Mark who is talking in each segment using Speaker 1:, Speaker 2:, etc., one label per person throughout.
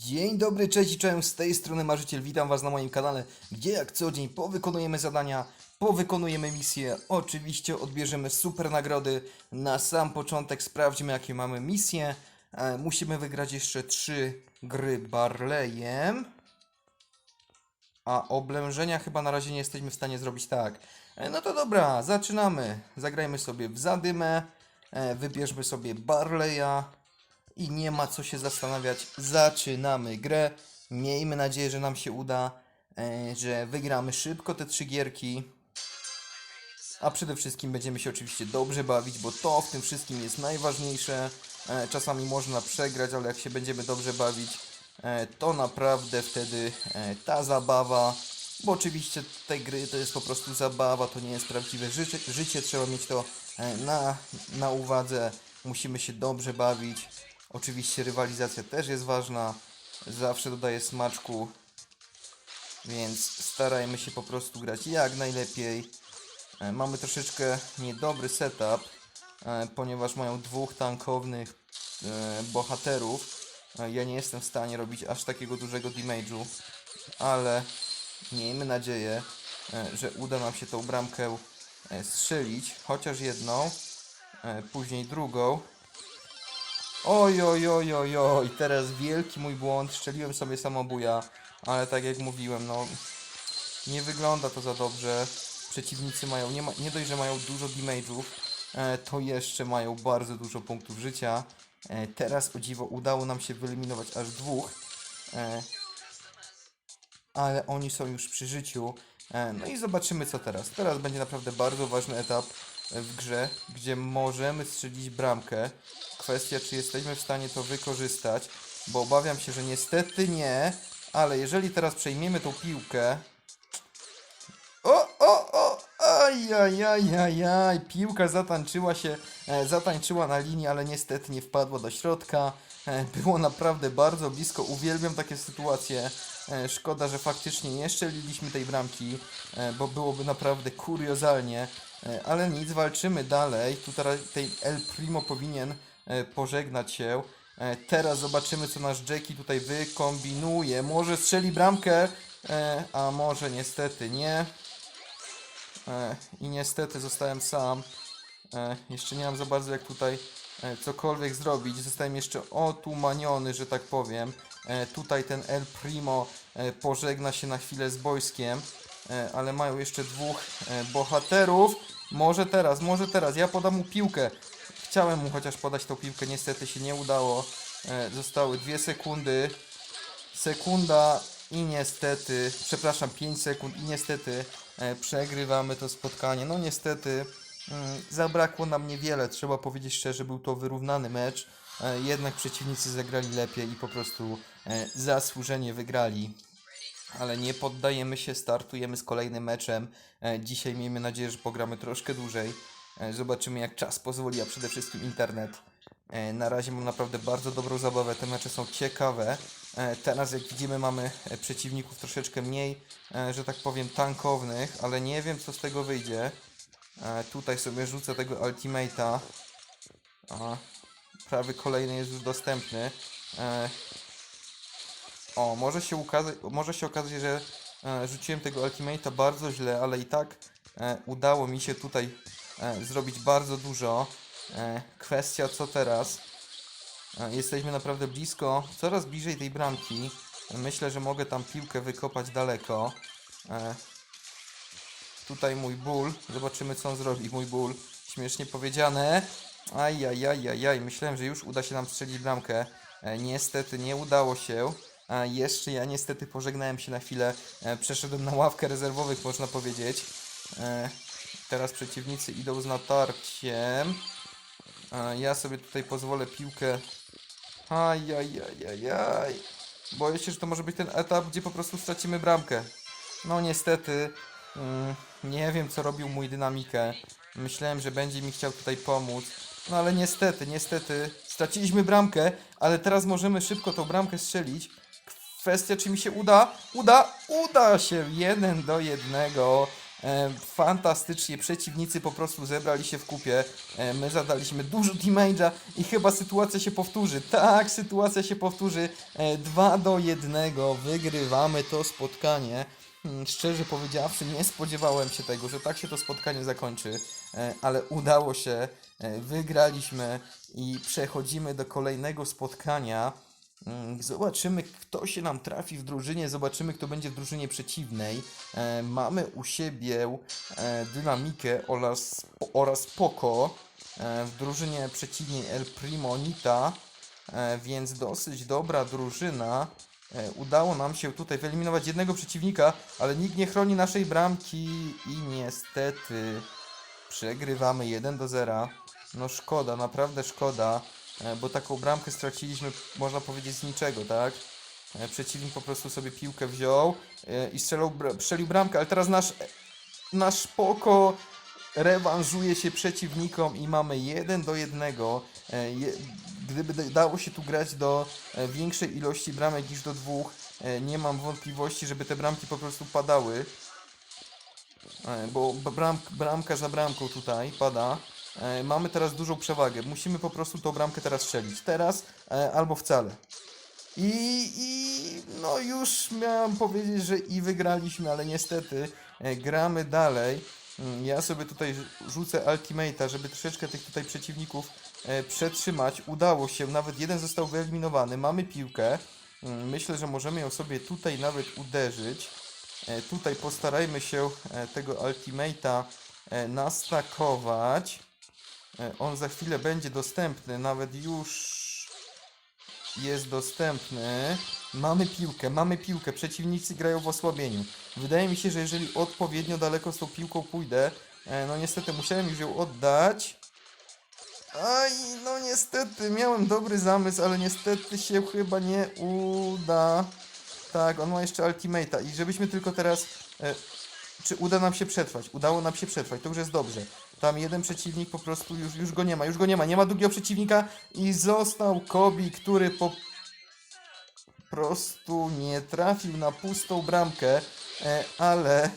Speaker 1: Dzień dobry, cześć i cześć, z tej strony Marzyciel, witam Was na moim kanale, gdzie jak co dzień powykonujemy zadania, powykonujemy misje, oczywiście odbierzemy super nagrody. Na sam początek sprawdźmy jakie mamy misje. E, musimy wygrać jeszcze trzy gry Barleyem. A oblężenia chyba na razie nie jesteśmy w stanie zrobić tak. E, no to dobra, zaczynamy. Zagrajmy sobie w zadymę, e, wybierzmy sobie Barleya. I nie ma co się zastanawiać. Zaczynamy grę. Miejmy nadzieję, że nam się uda, e, że wygramy szybko te trzy gierki. A przede wszystkim będziemy się oczywiście dobrze bawić, bo to w tym wszystkim jest najważniejsze. E, czasami można przegrać, ale jak się będziemy dobrze bawić, e, to naprawdę wtedy ta zabawa. Bo oczywiście te gry to jest po prostu zabawa, to nie jest prawdziwe życie. życie trzeba mieć to na, na uwadze. Musimy się dobrze bawić. Oczywiście rywalizacja też jest ważna. Zawsze dodaje smaczku. Więc starajmy się po prostu grać jak najlepiej. E, Mamy troszeczkę niedobry setup, e, ponieważ mają dwóch tankownych e, bohaterów. Ja nie jestem w stanie robić aż takiego dużego damage'u, ale miejmy nadzieję, że uda nam się tą bramkę strzelić, chociaż jedną, później drugą. Oj, oj, oj, oj, oj, teraz wielki mój błąd, strzeliłem sobie samobuja, ale tak jak mówiłem, no nie wygląda to za dobrze. Przeciwnicy mają, nie, ma, nie dość, że mają dużo damage'ów, e, to jeszcze mają bardzo dużo punktów życia. E, teraz o dziwo udało nam się wyeliminować aż dwóch, e, ale oni są już przy życiu. E, no i zobaczymy co teraz. Teraz będzie naprawdę bardzo ważny etap w grze, gdzie możemy strzelić bramkę. Kwestia, czy jesteśmy w stanie to wykorzystać, bo obawiam się, że niestety nie, ale jeżeli teraz przejmiemy tą piłkę, o, o, o! Ajajajajaj! Piłka zatańczyła się, e, zatańczyła na linii, ale niestety nie wpadła do środka. E, było naprawdę bardzo blisko. Uwielbiam takie sytuacje. E, szkoda, że faktycznie nie strzeliliśmy tej bramki, e, bo byłoby naprawdę kuriozalnie. E, ale nic, walczymy dalej. Tutaj tej El Primo powinien e, pożegnać się. E, teraz zobaczymy, co nasz Jackie tutaj wykombinuje. Może strzeli bramkę, a może niestety nie. I niestety zostałem sam. Jeszcze nie mam za bardzo jak tutaj cokolwiek zrobić. Zostałem jeszcze otumaniony, że tak powiem. Tutaj ten El Primo pożegna się na chwilę z boiskiem. E, ale mają jeszcze dwóch e, bohaterów. Może teraz, może teraz. Ja podam mu piłkę. Chciałem mu chociaż podać tą piłkę, niestety się nie udało. E, zostały dwie sekundy. Sekunda i niestety, przepraszam, 5 sekund i niestety przegrywamy to spotkanie. No niestety mm, zabrakło nam niewiele, trzeba powiedzieć szczerze, był to wyrównany mecz. Jednak przeciwnicy zagrali lepiej i po prostu zasłużenie wygrali. Ale nie poddajemy się, startujemy z kolejnym meczem. E, dzisiaj miejmy nadzieję, że pogramy troszkę dłużej. E, zobaczymy jak czas pozwoli, a przede wszystkim internet. E, Na razie mam naprawdę bardzo dobrą zabawę, te mecze są ciekawe. Teraz jak widzimy mamy przeciwników troszeczkę mniej, że tak powiem tankownych, ale nie wiem co z tego wyjdzie. Tutaj sobie rzucę tego ultimate'a. Prawy kolejny jest już dostępny. O, może się, może się okazać, że e, rzuciłem tego ultimate'a bardzo źle, ale i tak e, udało mi się tutaj e, zrobić bardzo dużo. E, kwestia co teraz? E, Jesteśmy naprawdę blisko, coraz bliżej tej bramki. Myślę, że mogę tam piłkę wykopać daleko. E, Tutaj mój ból. Zobaczymy, co on zrobi. Mój ból. Śmiesznie powiedziane. Ajajajajaj. Myślałem, że już uda się nam strzelić bramkę. E, Niestety nie udało się. Jeszcze ja niestety pożegnałem się na chwilę. E, Przeszedłem na ławkę rezerwowych, można powiedzieć. E, Teraz przeciwnicy idą z natarciem. A ja sobie tutaj pozwolę piłkę. Ajajajajaj. Boję się, że to może być ten etap, gdzie po prostu stracimy bramkę. No niestety. Mm, nie wiem, co robił mój dynamikę. Myślałem, że będzie mi chciał tutaj pomóc. No ale niestety, niestety. Straciliśmy bramkę, ale teraz możemy szybko tą bramkę strzelić. Kwestia, czy mi się uda? Uda! Uda się! Jeden do jednego. E, fantastycznie, przeciwnicy po prostu zebrali się w kupie. E, my zadaliśmy dużo damage'a i chyba sytuacja się powtórzy. Tak, sytuacja się powtórzy. E, 2 do 1. Wygrywamy to spotkanie. Hmm, Szczerze powiedziawszy, nie spodziewałem się tego, że tak się to spotkanie zakończy, e, ale udało się, e, wygraliśmy i przechodzimy do kolejnego spotkania. Mm, Zobaczymy, kto się nam trafi w drużynie, zobaczymy, kto będzie w drużynie przeciwnej. E, mamy u siebie e, Dynamikę oraz, oraz Poco. E, w drużynie przeciwnej El Primo Nita, e, więc dosyć dobra drużyna. E, udało nam się tutaj wyeliminować jednego przeciwnika, ale nikt nie chroni naszej bramki i niestety przegrywamy 1 do 0. No szkoda, naprawdę szkoda, bo taką bramkę straciliśmy, można powiedzieć, z niczego, tak? E, Przeciwnik po prostu sobie piłkę wziął e, i strzelał, strzelił bramkę, ale teraz nasz, nasz Poko rewanżuje się przeciwnikom i mamy 1 do 1. E, je- Gdyby da- dało się tu grać do e, większej ilości bramek niż do dwóch, e, nie mam wątpliwości, żeby te bramki po prostu padały. E, Bo bramka za bramką tutaj pada. E, Mamy teraz dużą przewagę. Musimy po prostu tą bramkę teraz strzelić. Teraz e, albo wcale. I, I no już miałem powiedzieć, że i wygraliśmy, ale niestety e, gramy dalej. Mm, Ja sobie tutaj rzu- rzucę ultimate'a, żeby troszeczkę tych tutaj przeciwników przetrzymać. Udało się, nawet jeden został wyeliminowany. Mamy piłkę. Mm, Myślę, że możemy ją sobie tutaj nawet uderzyć. Tutaj postarajmy się tego ultimate'a nastakować. E, On za chwilę będzie dostępny, nawet już jest dostępny. Mamy piłkę, mamy piłkę. Przeciwnicy grają w osłabieniu. Wydaje mi się, że jeżeli odpowiednio daleko z tą piłką pójdę, e, no niestety musiałem już ją oddać. Aj, no niestety, miałem dobry zamysł, ale niestety się chyba nie uda. Tak, on ma jeszcze ultimate'a i żebyśmy tylko teraz... E, czy uda nam się przetrwać? Udało nam się przetrwać, to już jest dobrze. Tam jeden przeciwnik po prostu już, już go nie ma, już go nie ma, nie ma drugiego przeciwnika i został Kobi, który po prostu nie trafił na pustą bramkę, e, ale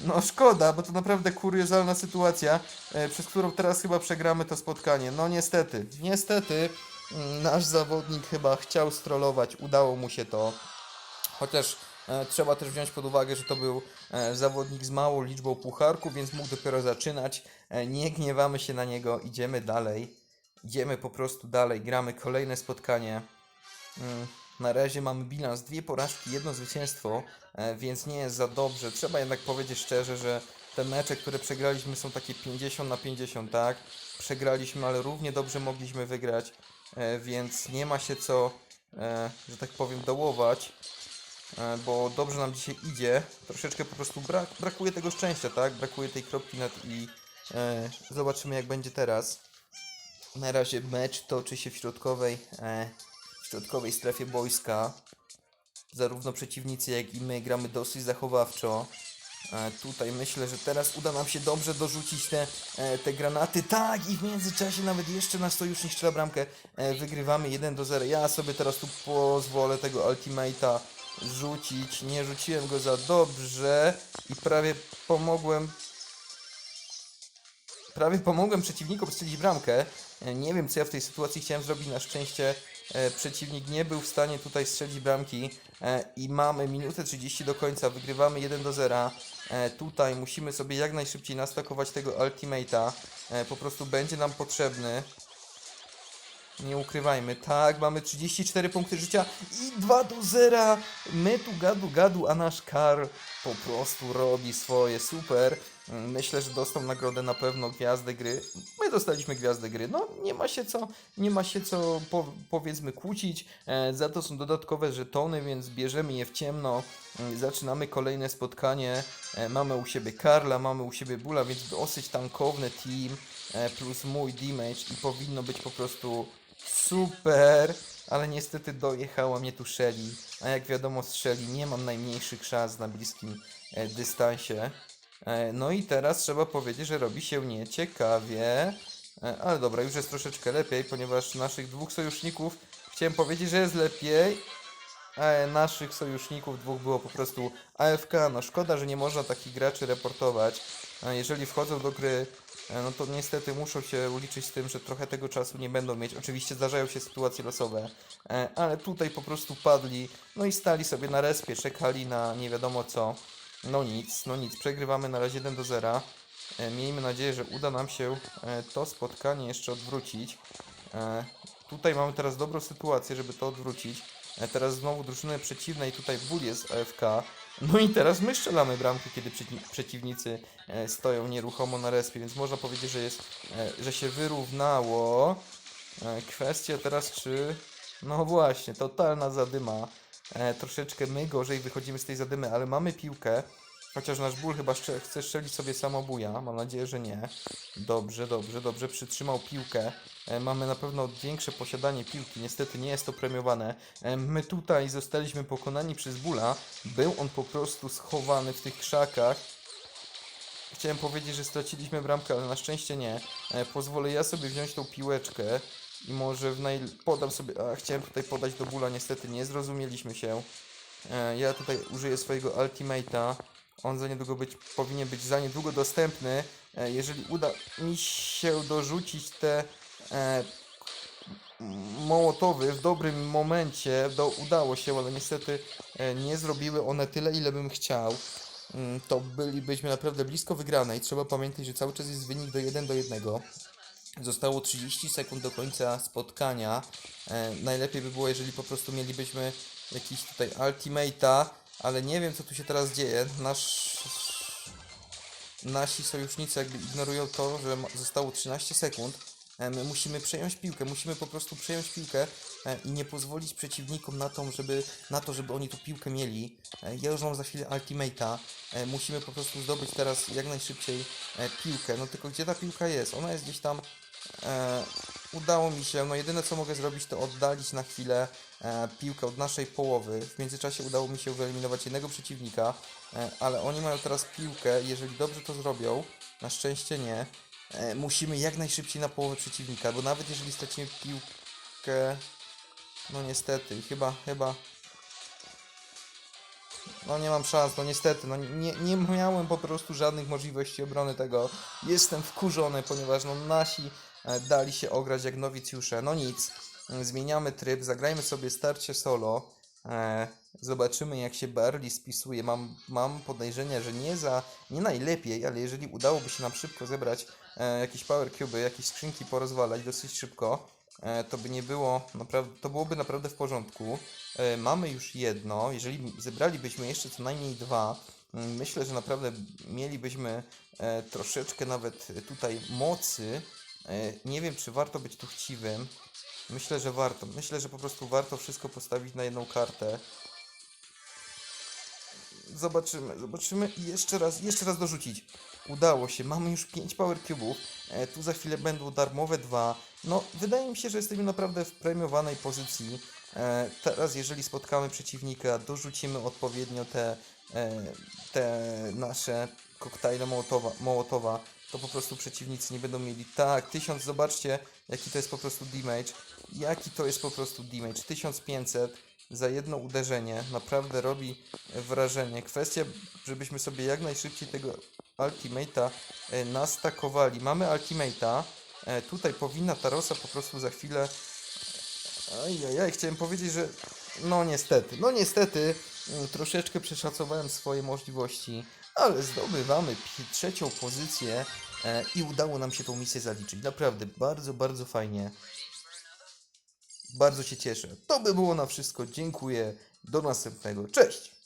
Speaker 1: no szkoda, bo to naprawdę kuriozalna sytuacja, e, przez którą teraz chyba przegramy to spotkanie. No niestety, niestety mm, nasz zawodnik chyba chciał strollować, udało mu się to. Chociaż e, trzeba też wziąć pod uwagę, że to był zawodnik z małą liczbą pucharków, więc mógł dopiero zaczynać. E, nie gniewamy się na niego, idziemy dalej. Idziemy po prostu dalej, gramy kolejne spotkanie. Mm, Na razie mamy bilans dwie porażki, jedno zwycięstwo, e, więc nie jest za dobrze. Trzeba jednak powiedzieć szczerze, że te mecze, które przegraliśmy są takie 50 na 50, tak? Przegraliśmy, ale równie dobrze mogliśmy wygrać, e, więc nie ma się co, że tak powiem, dołować bo dobrze nam dzisiaj idzie. Troszeczkę po prostu brak, brakuje tego szczęścia, tak? Brakuje tej kropki nad i e, zobaczymy jak będzie teraz. Na razie mecz toczy się w środkowej, e, w środkowej strefie boiska. Zarówno przeciwnicy, jak i my gramy dosyć zachowawczo. E, tutaj myślę, że teraz uda nam się dobrze dorzucić te, e, te granaty. Tak, i w międzyczasie nawet jeszcze nasz sojusznik strzela bramkę. E, wygrywamy 1 do 0. Ja sobie teraz tu pozwolę tego ultimate'a rzucić. Nie rzuciłem go za dobrze i prawie pomogłem prawie pomogłem przeciwnikom strzelić bramkę. E, Nie wiem, co ja w tej sytuacji chciałem zrobić. Na szczęście e, przeciwnik nie był w stanie tutaj strzelić bramki. E, I mamy minutę 30 do końca. Wygrywamy 1 do 0. E, Tutaj musimy sobie jak najszybciej nastakować tego ultimate'a. Po prostu będzie nam potrzebny. Nie ukrywajmy, tak, mamy 34 punkty życia i 2 do 0. My tu gadu gadu, a nasz kar po prostu robi swoje super. Myślę, że dostał nagrodę na pewno gwiazdę gry. My dostaliśmy gwiazdę gry. No nie ma się co, nie ma się co po, powiedzmy kłócić. E, za to są dodatkowe żetony, więc bierzemy je w ciemno. Mm, Zaczynamy kolejne spotkanie. E, mamy u siebie Karla, mamy u siebie Bula, więc dosyć tankowny team e, plus mój damage i powinno być po prostu super, ale niestety dojechała mnie tu Shelly, a jak wiadomo z Shelly nie mam najmniejszych szans na bliskim e, dystansie. E, no i teraz trzeba powiedzieć, że robi się nieciekawie, e, ale dobra, już jest troszeczkę lepiej, ponieważ naszych dwóch sojuszników chciałem powiedzieć, że jest lepiej, e, naszych sojuszników dwóch było po prostu AFK. No szkoda, że nie można takich graczy reportować. E, jeżeli wchodzą do gry, no to niestety muszą się liczyć z tym, że trochę tego czasu nie będą mieć. Oczywiście zdarzają się sytuacje losowe, e, ale tutaj po prostu padli, no i stali sobie na respie, czekali na nie wiadomo co. No nic, no nic, przegrywamy na razie 1 do 0. E, Miejmy nadzieję, że uda nam się e, to spotkanie jeszcze odwrócić. E, Tutaj mamy teraz dobrą sytuację, żeby to odwrócić. E, Teraz znowu drużyny przeciwnej, tutaj ból jest AFK. No i teraz my strzelamy bramki, kiedy przeci- przeciwnicy e, stoją nieruchomo na respie, więc można powiedzieć, że jest, e, że się wyrównało. E, Kwestia teraz czy... No właśnie, totalna zadyma. Troszeczkę my gorzej wychodzimy z tej zadymy, ale mamy piłkę. Chociaż nasz ból chyba szcze- chce strzelić sobie samobuja. Mam nadzieję, że nie. Dobrze, dobrze, dobrze. Przytrzymał piłkę. E, Mamy na pewno większe posiadanie piłki. Niestety nie jest to premiowane. E, My tutaj zostaliśmy pokonani przez bóla. Był on po prostu schowany w tych krzakach. Chciałem powiedzieć, że straciliśmy bramkę, ale na szczęście nie. E, pozwolę ja sobie wziąć tą piłeczkę i może w naj... podam sobie... A, chciałem tutaj podać do bóla, niestety nie zrozumieliśmy się. E, ja tutaj użyję swojego ultimate'a. On za niedługo być, powinien być za niedługo dostępny. E, jeżeli uda mi się dorzucić te e, mołotowy w dobrym momencie, do, udało się, ale niestety e, nie zrobiły one tyle, ile bym chciał. Mm, To bylibyśmy naprawdę blisko wygranej. Trzeba pamiętać, że cały czas jest wynik do 1 do 1. Zostało 30 sekund do końca spotkania. E, najlepiej by było, jeżeli po prostu mielibyśmy jakiś tutaj ultimate'a, ale nie wiem co tu się teraz dzieje. Nasz nasi sojusznicy jakby ignorują to, że zostało 13 sekund. E, My musimy przejąć piłkę, musimy po prostu przejąć piłkę e, i nie pozwolić przeciwnikom na to, żeby, na to, żeby oni tu piłkę mieli. E, Ja już mam za chwilę ultimate'a. Musimy po prostu zdobyć teraz jak najszybciej piłkę. No tylko gdzie ta piłka jest? Ona jest gdzieś tam. Udało mi się, no jedyne co mogę zrobić to oddalić na chwilę e, piłkę od naszej połowy. W międzyczasie udało mi się wyeliminować jednego przeciwnika, e, ale oni mają teraz piłkę. Jeżeli dobrze to zrobią, na szczęście nie, e, musimy jak najszybciej na połowę przeciwnika, bo nawet jeżeli stracimy piłkę, no niestety, chyba, chyba. No nie mam szans, no niestety, no nie, nie miałem po prostu żadnych możliwości obrony tego. Jestem wkurzony, ponieważ no nasi dali się ograć jak nowicjusze. No nic, mm, zmieniamy tryb, zagrajmy sobie starcie solo. E, zobaczymy jak się Barley spisuje. Mam, mam podejrzenie, że nie za, nie najlepiej, ale jeżeli udałoby się nam szybko zebrać e, jakieś power cube, jakieś skrzynki porozwalać dosyć szybko, e, to by nie było, naprawdę, to byłoby naprawdę w porządku. E, mamy już jedno, jeżeli zebralibyśmy jeszcze co najmniej dwa, myślę, że naprawdę mielibyśmy e, troszeczkę nawet tutaj mocy. E, nie wiem, czy warto być tu chciwym. Myślę, że warto. Myślę, że po prostu warto wszystko postawić na jedną kartę. Zobaczymy, zobaczymy i jeszcze raz, jeszcze raz dorzucić. Udało się, mamy już 5 power cube'ów. E, tu za chwilę będą darmowe dwa. No, wydaje mi się, że jesteśmy naprawdę w premiowanej pozycji. E, teraz, jeżeli spotkamy przeciwnika, dorzucimy odpowiednio te, e, te nasze koktajle Mołotowa, Mołotowa, to po prostu przeciwnicy nie będą mieli. Tak, 1000, zobaczcie, jaki to jest po prostu damage. Jaki to jest po prostu damage. 1500 za jedno uderzenie naprawdę robi wrażenie. Kwestia, żebyśmy sobie jak najszybciej tego ultimate'a e, nastakowali. Mamy ultimate'a. E, tutaj powinna ta rosa po prostu za chwilę Ajajaj, chciałem powiedzieć, że no niestety, no niestety mm, troszeczkę przeszacowałem swoje możliwości, ale zdobywamy trzecią pozycję e, i udało nam się tą misję zaliczyć. Naprawdę bardzo, bardzo fajnie. Bardzo się cieszę. To by było na wszystko. Dziękuję. Do następnego. Cześć!